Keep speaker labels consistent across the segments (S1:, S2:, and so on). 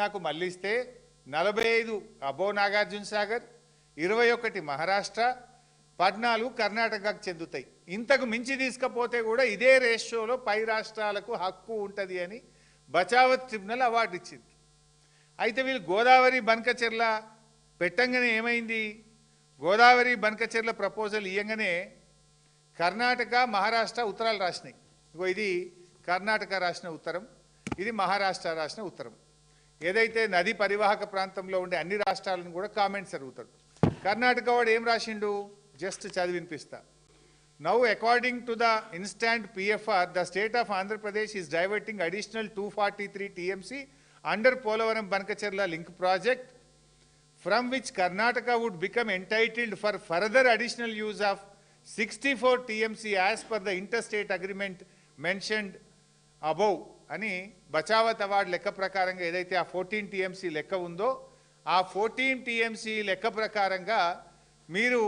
S1: కృష్ణాకు మళ్ళిస్తే నలభై ఐదు అబో నాగార్జున సాగర్ ఇరవై ఒకటి మహారాష్ట్ర పద్నాలుగు కర్ణాటకకు చెందుతాయి. ఇంతకు మించి తీసుకపోతే కూడా ఇదే రేషియోలో పై రాష్ట్రాలకు హక్కు ఉంటుంది అని బచావత్ ట్రిబ్యునల్ అవార్డు ఇచ్చింది. అయితే వీళ్ళు గోదావరి బనకచెర్ల పెట్టంగానే ఏమైంది? గోదావరి బనకచెర్ల ప్రపోజల్ ఇయ్యంగానే కర్ణాటక మహారాష్ట్ర ఉత్తరాలు రాసినాయి. ఇగో ఇది కర్ణాటక రాసిన ఉత్తరం ఇది మహారాష్ట్ర రాసిన ఉత్తరం. ఏదైతే నది పరివాహక ప్రాంతంలో ఉండే అన్ని రాష్ట్రాలను కూడా కామెంట్స్ అడుగుతాడు. కర్ణాటక వాడు ఏం రాసిండు? Just చదివినిపిస్తా. Now according to the instant PFR the state of Andhra Pradesh is diverting additional two forty three TMC under Polavaram Banakacherla link project from which Karnataka would become entitled for further additional use of sixty four TMC as per the inter state agreement mentioned above అని Bachawat award లెక్క ప్రకారంగా ఏదైతే ఆ fourteen TMC లెక్క ఉందో ఆ fourteen TMC లెక్క ప్రకారంగా మీరు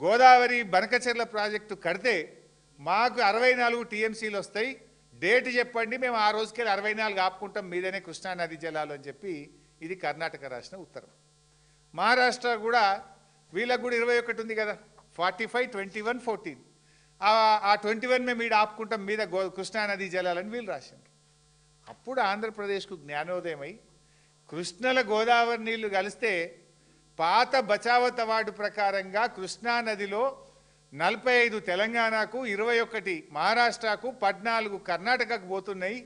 S1: గోదావరి బనకచెర్ల ప్రాజెక్టు కడితే మాకు అరవై నాలుగు టీఎంసీలు వస్తాయి. డేట్ చెప్పండి మేము ఆ రోజుకెళ్ళి అరవై నాలుగు ఆపుకుంటాం మీదనే కృష్ణా నది జలాలు అని చెప్పి ఇది కర్ణాటక రాసిన ఉత్తరం. మహారాష్ట్ర కూడా వీళ్ళకు కూడా ఇరవై ఒకటి ఉంది కదా forty five twenty one fourteen. ఆ ట్వంటీ వన్ మేము ఈడ ఆపుకుంటాం మీద గో కృష్ణానది జలాలని వీళ్ళు రాసిండ్రు. అప్పుడు ఆంధ్రప్రదేశ్కు జ్ఞానోదయమై కృష్ణల గోదావరి నీళ్ళు కలిస్తే పాత బచావత్ అవార్డు ప్రకారంగా కృష్ణా నదిలో నలభై ఐదు తెలంగాణకు ఇరవై ఒకటి మహారాష్ట్రకు పద్నాలుగు కర్ణాటకకు పోతున్నాయి.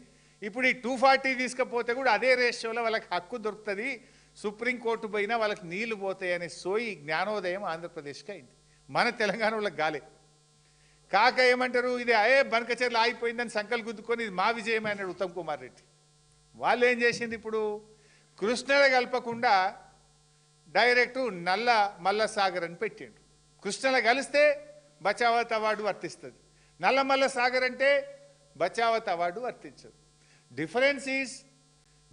S1: ఇప్పుడు ఈ టూ ఫార్టీ తీసుకపోతే కూడా అదే రేషియోలో వాళ్ళకి హక్కు దొరుకుతుంది. సుప్రీంకోర్టు పోయినా వాళ్ళకి నీళ్ళు పోతాయి అనే సోయి జ్ఞానోదయం ఆంధ్రప్రదేశ్కి అయింది. మన తెలంగాణ వాళ్ళకి గాలే కాక ఏమంటారు? ఇది అయే బనకచర్ల ఆగిపోయిందని సంకల్ గుద్దుకొని ఇది మా విజయం అన్నాడు ఉత్తమ్ కుమార్ రెడ్డి. వాళ్ళు ఏం చేసింది ఇప్పుడు? కృష్ణల కలపకుండా డైరెక్ట్ నల్ల మల్ల సాగర్ అని పెట్టిండు. కృష్ణల కలిస్తే బచావత్ అవార్డు వర్తిస్తుంది. నల్ల మల్ల సాగర్ అంటే బచావత్ అవార్డు వర్తించదు. డిఫరెన్స్ ఈజ్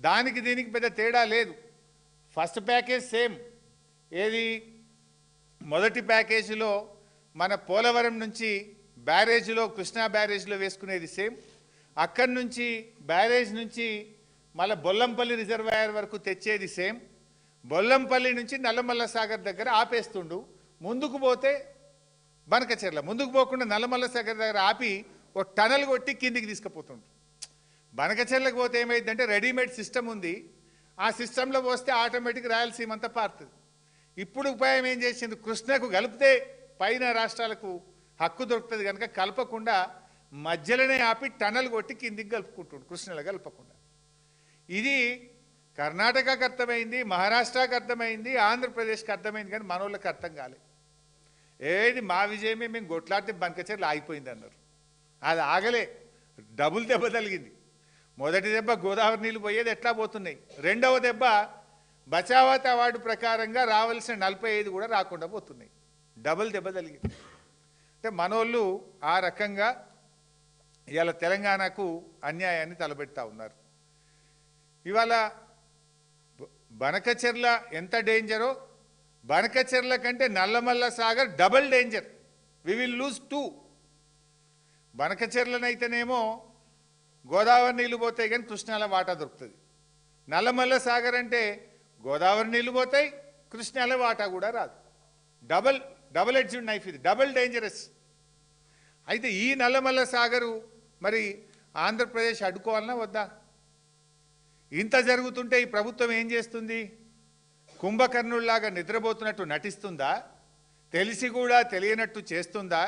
S1: దానికి దీనికి పెద్ద తేడా లేదు. First package same. ఏది? మొదటి ప్యాకేజీలో మన పోలవరం నుంచి బ్యారేజ్లో కృష్ణా బ్యారేజ్లో వేసుకునేది సేమ్. అక్కడి నుంచి బ్యారేజ్ నుంచి మళ్ళీ బొల్లంపల్లి రిజర్వాయర్ వరకు తెచ్చేది సేమ్. బొల్లంపల్లి నుంచి నల్లమల్ల సాగర్ దగ్గర ఆపేస్తుండు. ముందుకు పోతే బనకచెర్ల ముందుకు పోకుండా నల్లమల్ల సాగర్ దగ్గర ఆపి ఒక టనల్ కొట్టి కిందికి తీసుకుపోతుండు. బనకచెర్లకు పోతే ఏమైందంటే రెడీమేడ్ సిస్టమ్ ఉంది. ఆ సిస్టంలో పోస్తే ఆటోమేటిక్ రాయలసీమ అంతా పారుతుంది. ఇప్పుడు ఉపాయం ఏం చేసింది? కృష్ణకు కలిపితే పైన రాష్ట్రాలకు హక్కు దొరుకుతుంది కనుక కలపకుండా మధ్యలోనే ఆపి టనల్ కొట్టి కిందికి కలుపుకుంటుండు. కృష్ణలో కలపకుండా. ఇది కర్ణాటకకు అర్థమైంది మహారాష్ట్రకు అర్థమైంది ఆంధ్రప్రదేశ్కి అర్థమైంది కానీ మనోళ్ళకి అర్థం కాలేదు ఏది మా విజయమే మేము కొట్లాడితే బంకచర్లు ఆగిపోయింది అన్నారు. అది ఆగలే. డబుల్ దెబ్బ తగిలింది. మొదటి దెబ్బ గోదావరి నీళ్ళు పోయేది ఎట్లా పోతున్నాయి? రెండవ దెబ్బ బచావత్ అవార్డు ప్రకారంగా రావాల్సిన నలభై ఐదు కూడా రాకుండా పోతున్నాయి. డబుల్ దెబ్బ తగిలింది. అంటే మనోళ్ళు ఆ రకంగా ఇవాళ తెలంగాణకు అన్యాయాన్ని తలబెడతా ఉన్నారు. ఇవాళ బనకచెర్ల ఎంత డేంజరో బనకచెర్ల కంటే Nallamalla Sagar double danger. We will lose too. బనకచెర్లనైతేనేమో Godavari నీళ్ళు పోతాయి కానీ కృష్ణాల వాటా దొరుకుతుంది. నల్లమల్ల సాగర్ అంటే గోదావరి నీళ్ళు పోతాయి కృష్ణాల వాటా కూడా రాదు. డబల్ డబల్ ఎడ్జ్డ్ నైఫ్ ఇది. Double dangerous. అయితే ఈ నల్లమల్ల సాగరు మరి ఆంధ్రప్రదేశ్ అడ్డుకోవాలన్నా వద్దా? ఇంత జరుగుతుంటే ఈ ప్రభుత్వం ఏం చేస్తుంది? కుంభకర్ణుల్లాగా నిద్రపోతున్నట్టు నటిస్తుందా? తెలిసి కూడా తెలియనట్టు చేస్తుందా?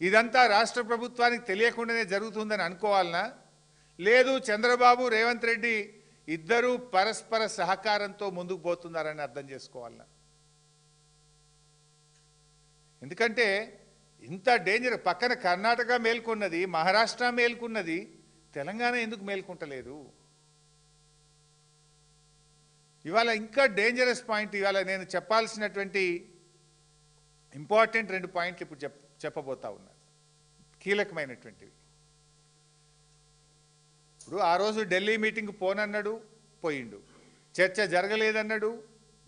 S1: ఇదంతా రాష్ట్ర ప్రభుత్వానికి తెలియకుండానే జరుగుతుందని అనుకోవాలనా? లేదు చంద్రబాబు రేవంత్ రెడ్డి ఇద్దరూ పరస్పర సహకారంతో ముందుకు పోతున్నారని అర్థం చేసుకోవాలనా? ఎందుకంటే ఇంత డేంజర్ పక్కన కర్ణాటక మేల్కొన్నది మహారాష్ట్ర మేల్కొన్నది తెలంగాణ ఎందుకు మేల్కొంటలేదు? ఇవాళ ఇంకా డేంజరస్ పాయింట్ ఇవాళ నేను చెప్పాల్సినటువంటి ఇంపార్టెంట్ రెండు పాయింట్లు ఇప్పుడు చెప్ చెప్పబోతా ఉన్నారు కీలకమైనటువంటివి. ఇప్పుడు ఆ రోజు ఢిల్లీ మీటింగ్ పోనన్నాడు పోయిండు. చర్చ జరగలేదన్నాడు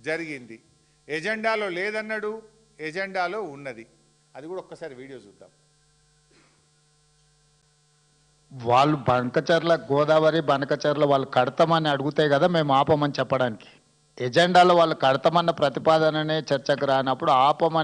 S1: జరిగింది. ఎజెండాలో లేదన్నాడు ఎజెండాలో ఉన్నది. అది కూడా ఒక్కసారి వీడియో చూద్దాం.
S2: వాళ్ళు బనకచర్ల గోదావరి బనకచర్ల వాళ్ళు కడతామని అడిగితే కదా మేము ఆపమని చెప్పడానికి. ఎజెండాలో వాళ్ళు కడతామన్న ప్రతిపాదననే చర్చకు రానప్పుడు ఆపమనే